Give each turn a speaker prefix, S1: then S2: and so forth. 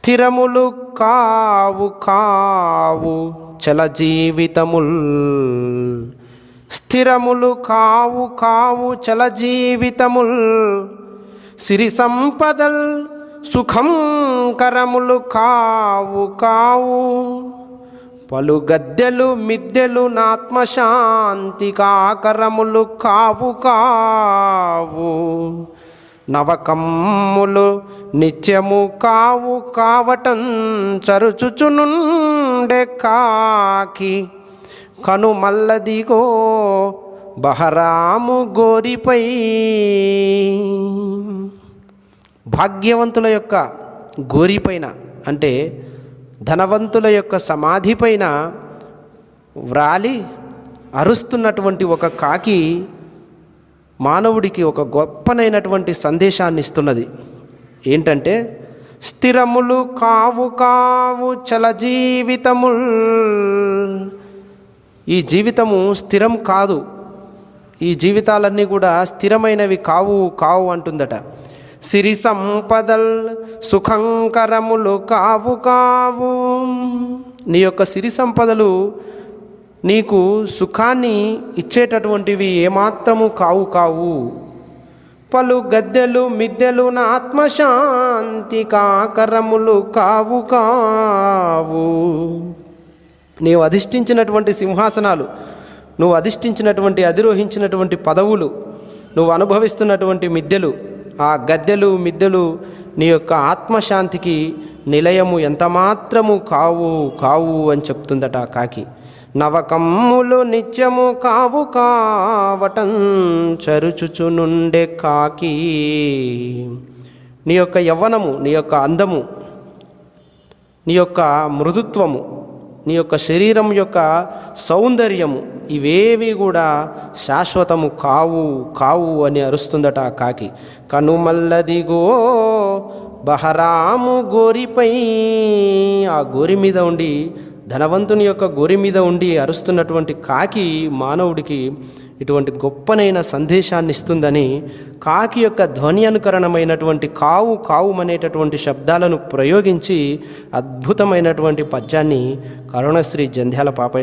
S1: స్థిరములు కావు కావు చల జీవితముల్. స్థిరములు కావు కావు చల జీవితముల్. సిరి సంపదల్ సుఖం కరములు కావు కావు. పలు గద్దెలు మిద్దెలు నాత్మశాంతి కాకరములు కావు కావు. నవకమ్ములు నిత్యము కావు కావటం చరుచుచునుండే కాకి. కనుమల్లదిగో బహరాము గోరిపై. భాగ్యవంతుల యొక్క గోరిపైన అంటే ధనవంతుల యొక్క సమాధి పైన వ్రాలి అరుస్తున్నటువంటి ఒక కాకి మానవుడికి ఒక గొప్పనైనటువంటి సందేశాన్ని ఇస్తున్నది. ఏంటంటే స్థిరములు కావు కావు చల జీవితముల్. ఈ జీవితము స్థిరం కాదు. ఈ జీవితాలన్నీ కూడా స్థిరమైనవి కావు కావు అంటుందట. సిరి సంపదల్ సుఖంకరములు కావు కావు. నీ యొక్క సిరి సంపదలు నీకు సుఖాన్ని ఇచ్చేటటువంటివి ఏమాత్రము కావు కావు. పలు గద్దెలు మిద్దెలు నా ఆత్మశాంతి కాకరములు కావు కావు. నీవు అధిష్ఠించినటువంటి సింహాసనాలు నువ్వు అధిష్ఠించినటువంటి అధిరోహించినటువంటి పదవులు నువ్వు అనుభవిస్తున్నటువంటి మిద్దెలు ఆ గద్దెలు మిద్దెలు నీ యొక్క ఆత్మశాంతికి నిలయము ఎంతమాత్రము కావు కావు అని చెప్తుందట కాకి. నవకమ్ములు నిత్యము కావు కావటం చరుచుచునుండే కాకి. నీ యొక్క యవ్వనము నీ యొక్క అందము నీ యొక్క మృదుత్వము నీ యొక్క శరీరం యొక్క సౌందర్యము ఇవేవి కూడా శాశ్వతము కావు కావు అని అరుస్తుందట కాకి. కనుమల్లదిగో బహరాము గోరిపై ఆ గోరి మీద ఉండి ధనవంతుని యొక్క గోరి మీద ఉండి అరుస్తున్నటువంటి కాకి మానవుడికి ఇటువంటి గొప్పనైన సందేశాన్ని ఇస్తుందని కాకి యొక్క ధ్వని అనుకరణమైనటువంటి కావు కావు అనేటటువంటి శబ్దాలను ప్రయోగించి అద్భుతమైనటువంటి పద్యాన్ని కరుణశ్రీ జంధ్యాల పాప